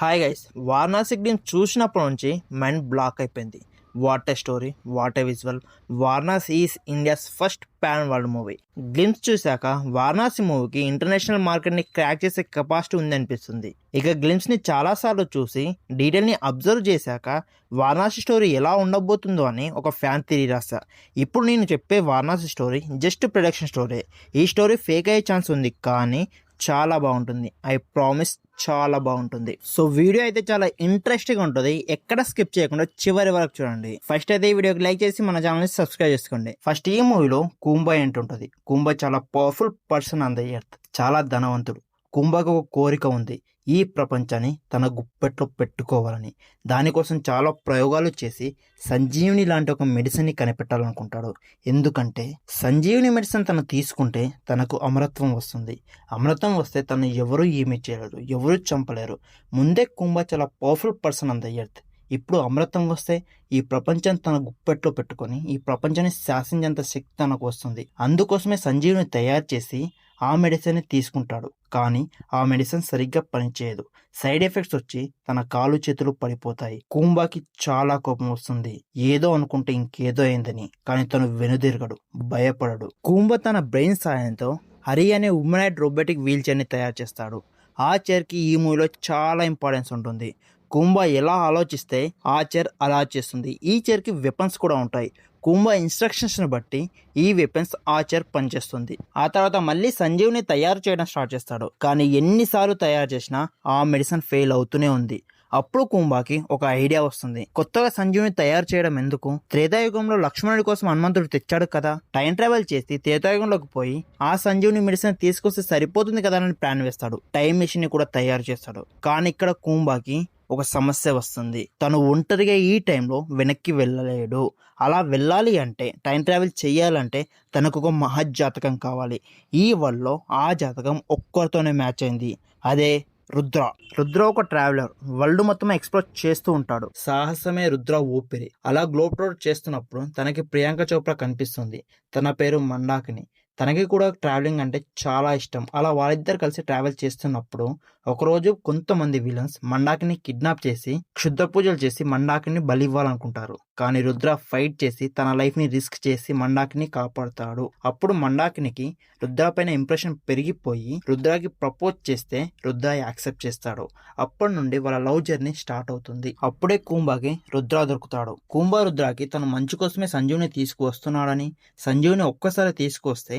Hi guys Varanasi glimpse చూసినప్పటి నుంచి mind block అయిపోయింది. What a story what a visual Varanasi is India's first pan world movie glimpse చూశాక వారణాసి మూవీకి international మార్కెట్ని crack చేసే కెపాసిటీ ఉంది అనిపిస్తుంది. ఇక గ్లిమ్స్ని చాలాసార్లు చూసి డీటెయిల్ని అబ్జర్వ్ చేశాక వారణాసి స్టోరీ ఎలా ఉండబోతుందో అని ఒక ఫ్యాన్ థిరీ రాశా. ఇప్పుడు నేను చెప్పే Varanasi story just production story ఈ స్టోరీ ఫేక్ అయ్యే ఛాన్స్ ఉంది కానీ చాలా బాగుంటుంది. ఐ ప్రామిస్ చాలా బాగుంటుంది. సో వీడియో అయితే చాలా ఇంట్రెస్టింగ్ ఉంటుంది. ఎక్కడ స్కిప్ చేయకుండా చివరి వరకు చూడండి. ఫస్ట్ అయితే ఈ వీడియోకి లైక్ చేసి మన ఛానల్ని సబ్స్క్రైబ్ చేసుకోండి. ఫస్ట్ ఈ మూవీలో కుంబాయ్ ఉంటుంది. కుంబాయ్ చాలా powerful person on the earth. చాలా ధనవంతుడు. కుంభకు ఒక కోరిక ఉంది. ఈ ప్రపంచాన్ని తన గుప్పెట్లో పెట్టుకోవాలని దానికోసం చాలా ప్రయోగాలు చేసి సంజీవుని లాంటి ఒక మెడిసిన్ని కనిపెట్టాలనుకుంటాడు. ఎందుకంటే సంజీవిని మెడిసిన్ తను తీసుకుంటే తనకు అమరత్వం వస్తుంది. అమరత్వం వస్తే తను ఎవరు ఏమీ చేయలేరు ఎవరు చంపలేరు. ముందే కుంభ చాలా పవర్ఫుల్ పర్సన్ అంత ఎర్త్ ఇప్పుడు అమృతం వస్తే ఈ ప్రపంచం తన గుప్పెట్లో పెట్టుకొని ఈ ప్రపంచాన్ని శాసించేంత శక్తి తనకు వస్తుంది. అందుకోసమే సంజీవుని తయారు చేసి ఆ మెడిసిన్ని తీసుకుంటాడు. కానీ ఆ మెడిసిన్ సరిగ్గా పనిచేయదు. సైడ్ ఎఫెక్ట్స్ వచ్చి తన కాలు చేతులు పడిపోతాయి. కుంబాకి చాలా కోపం వస్తుంది. ఏదో అనుకుంటే ఇంకేదో అయిందని. కానీ తను వెనుదిరగడు. భయపడడు. కుంభ తన బ్రెయిన్ సాయంతో హరి అనే ఉమెనైడ్ రోబోటిక్ వీల్ చైర్ని తయారు చేస్తాడు. ఆ చైర్కి ఈ మూవీలో చాలా ఇంపార్టెన్స్ ఉంటుంది. కుంభ ఎలా ఆలోచిస్తే ఆ చైర్ అలా చేస్తుంది. ఈ చైర్కి వెపన్స్ కూడా ఉంటాయి. కుంభ ఇన్స్ట్రక్షన్స్ని బట్టి ఈ వెపన్స్ ఆ చైర్ పనిచేస్తుంది. ఆ తర్వాత మళ్ళీ సంజీవ్ని తయారు చేయడం స్టార్ట్ చేస్తాడు. కానీ ఎన్నిసార్లు తయారు చేసినా ఆ మెడిసిన్ ఫెయిల్ అవుతూనే ఉంది. అప్పుడు కుంభాకి ఒక ఐడియా వస్తుంది. కొత్తగా సంజీవుని తయారు చేయడం ఎందుకు? త్రేతాయుగంలో లక్ష్మణుడి కోసం హనుమంతుడు తెచ్చాడు కదా? టైం ట్రావెల్ చేసి త్రేతాయుగంలోకి పోయి ఆ సంజీవుని మెడిసిన్ తీసుకొస్తే సరిపోతుంది కదా అని ప్లాన్ వేస్తాడు. టైం మిషన్ని కూడా తయారు చేస్తాడు. కానీ ఇక్కడ కుంభాకి ఒక సమస్య వస్తుంది. తను ఒంటరిగా ఈ టైంలో వెనక్కి వెళ్ళలేడు. అలా వెళ్ళాలి అంటే టైం ట్రావెల్ చేయాలంటే తనకు ఒక మహజ్జాతకం కావాలి. ఈ వల్ల ఆ జాతకం ఒక్కరితోనే మ్యాచ్ అయింది. అదే రుద్ర. రుద్ర ఒక ట్రావెలర్ వరల్డ్ మొత్తం ఎక్స్ప్లోర్ చేస్తూ ఉంటాడు. సాహసమే రుద్ర ఊపిరి. అలా గ్లోబ్ రోడ్ చేస్తున్నప్పుడు తనకి ప్రియాంక చోప్రా కనిపిస్తుంది. తన పేరు మండాకిని. తనకి కూడా ట్రావెలింగ్ అంటే చాలా ఇష్టం. అలా వాళ్ళిద్దరు కలిసి ట్రావెల్ చేస్తున్నప్పుడు ఒకరోజు కొంతమంది విలన్స్ మండాకిని కిడ్నాప్ చేసి క్షుద్ర పూజలు చేసి మండాకిని బలి ఇవ్వాలనుకుంటారు కానీ రుద్ర ఫైట్ చేసి తన లైఫ్ని రిస్క్ చేసి మండాకిని కాపాడుతాడు. అప్పుడు మండాకినికి రుద్ర పైన ఇంప్రెషన్ పెరిగిపోయి రుద్రాకి ప్రపోజ్ చేస్తే రుద్ర యాక్సెప్ట్ చేస్తాడు. అప్పటి నుండి వాళ్ళ లవ్ జర్నీ స్టార్ట్ అవుతుంది. అప్పుడే కుంభాకి రుద్ర దొరుకుతాడు. కుంభ రుద్రాకి తన మంచు కోసమే సంజీవ్ని తీసుకువస్తున్నాడని సంజీవుని ఒక్కసారి తీసుకొస్తే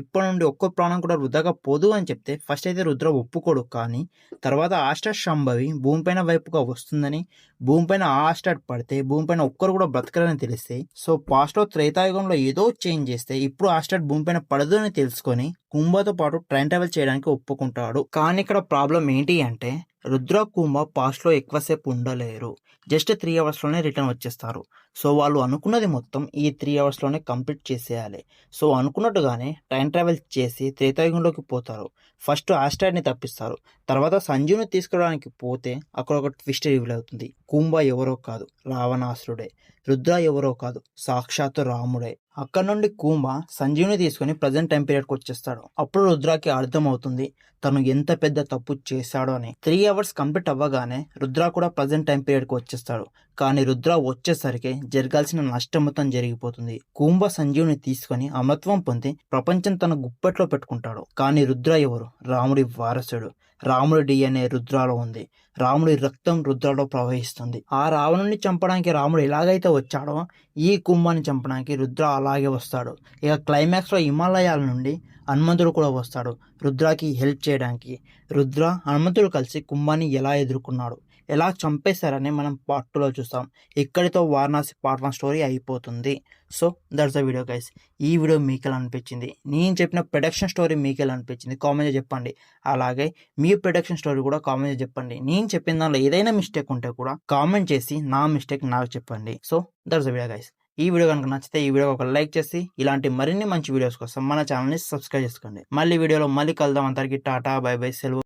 ఇప్పటి నుండి ఒక్క ప్రాణం కూడా వృధాగా పోదు అని చెప్తే ఫస్ట్ అయితే రుద్ర ఒప్పుకోడు. కానీ తర్వాత ఆస్టార్ సంభవి భూమిపైన వైపుగా వస్తుందని భూమిపైన ఆస్టార్ పడితే భూమిపైన ఒక్కరు కూడా బ్రతకరని తెలిస్తే సో పాస్ట్లో త్రేతాయుగంలో ఏదో చేంజ్ చేస్తే ఇప్పుడు ఆస్టార్ భూమిపైన పడదు అని తెలుసుకొని కుంభతో పాటు ట్రైన్ ట్రావెల్ చేయడానికి ఒప్పుకుంటాడు. కానీ ఇక్కడ ప్రాబ్లం ఏంటి అంటే రుద్ర కుంభ పాస్ట్లో ఎక్కువసేపు ఉండలేరు. జస్ట్ త్రీ అవర్స్లోనే రిటర్న్ వచ్చేస్తారు. సో వాళ్ళు అనుకున్నది మొత్తం ఈ త్రీ అవర్స్లోనే కంప్లీట్ చేసేయాలి. సో అనుకున్నట్టుగానే టైం ట్రావెల్ చేసి త్రేతాయుగంలోకి పోతారు. ఫస్ట్ ఆస్ట్రాడ్ని తప్పిస్తారు. తర్వాత సంజీవ్ని తీసుకురావడానికి పోతే అక్కడ ఒక ట్విస్ట్ రివీల్ అవుతుంది కుంభ ఎవరో కాదు రావణాసురుడే. రుద్ర ఎవరో కాదు సాక్షాత్తు రాముడే. అక్కడ నుండి కూంబ సంజీవుని తీసుకుని ప్రజెంట్ టైం పీరియడ్కి వచ్చేస్తాడు. అప్పుడు రుద్రాకి అర్థమవుతుంది తను ఎంత పెద్ద తప్పు చేశాడో అని. త్రీ అవర్స్ కంప్లీట్ అవ్వగానే రుద్ర కూడా ప్రజెంట్ టైం పీరియడ్కి వచ్చేస్తాడు. కానీ రుద్ర వచ్చేసరికి జరగాల్సిన నష్టం మొత్తం జరిగిపోతుంది. కూంబ సంజీవుని తీసుకొని అమత్వం పొంది ప్రపంచం తన గుప్పెట్లో పెట్టుకుంటాడు. కానీ రుద్ర ఎవరు? రాముడి వారసుడు. రాముడి డిఎన్ఏ రుద్రాలో ఉంది. రాముడి రక్తం రుద్రలో ప్రవహిస్తుంది. ఆ రావణుని చంపడానికి రాముడు ఎలాగైతే వచ్చాడో ఈ కుంభాన్ని చంపడానికి రుద్ర అలాగే వస్తాడు. ఇక క్లైమాక్స్లో హిమాలయాల నుండి హనుమంతుడు కూడా వస్తాడు. రుద్రాకి హెల్ప్ చేయడానికి. రుద్ర హనుమంతుడు కలిసి కుంభాన్ని ఎలా ఎదుర్కొన్నాడు? ఎలా చంపేశారని మనం పార్ట్ టూలో చూస్తాం. ఇక్కడితో వారణాసి పార్ట్ వన్ స్టోరీ అయిపోతుంది. So that's the video guys ఈ వీడియో మీకు ఎలా అనిపించింది? నేను చెప్పిన ప్రొడక్షన్ స్టోరీ మీకు ఎలా అనిపించింది కామెంట్ చెప్పండి. అలాగే మీ ప్రొడక్షన్ స్టోరీ కూడా కామెంట్ చెప్పండి. నేను చెప్పిన దానిలో ఏదైనా మిస్టేక్ ఉంటే కూడా కామెంట్ చేసి నా మిస్టేక్ నాకు చెప్పండి. So that's the video guys ఈ వీడియో కనుక నచ్చితే ఈ వీడియో ఒక లైక్ చేసి ఇలాంటి మరిన్ని మంచి వీడియోస్ కోసం మన ఛానల్ని సబ్స్క్రైబ్ చేసుకోండి. మళ్ళీ వీడియోలో మళ్ళీ కలుద్దాం. అందరికీ టాటా బై బై సెలవు.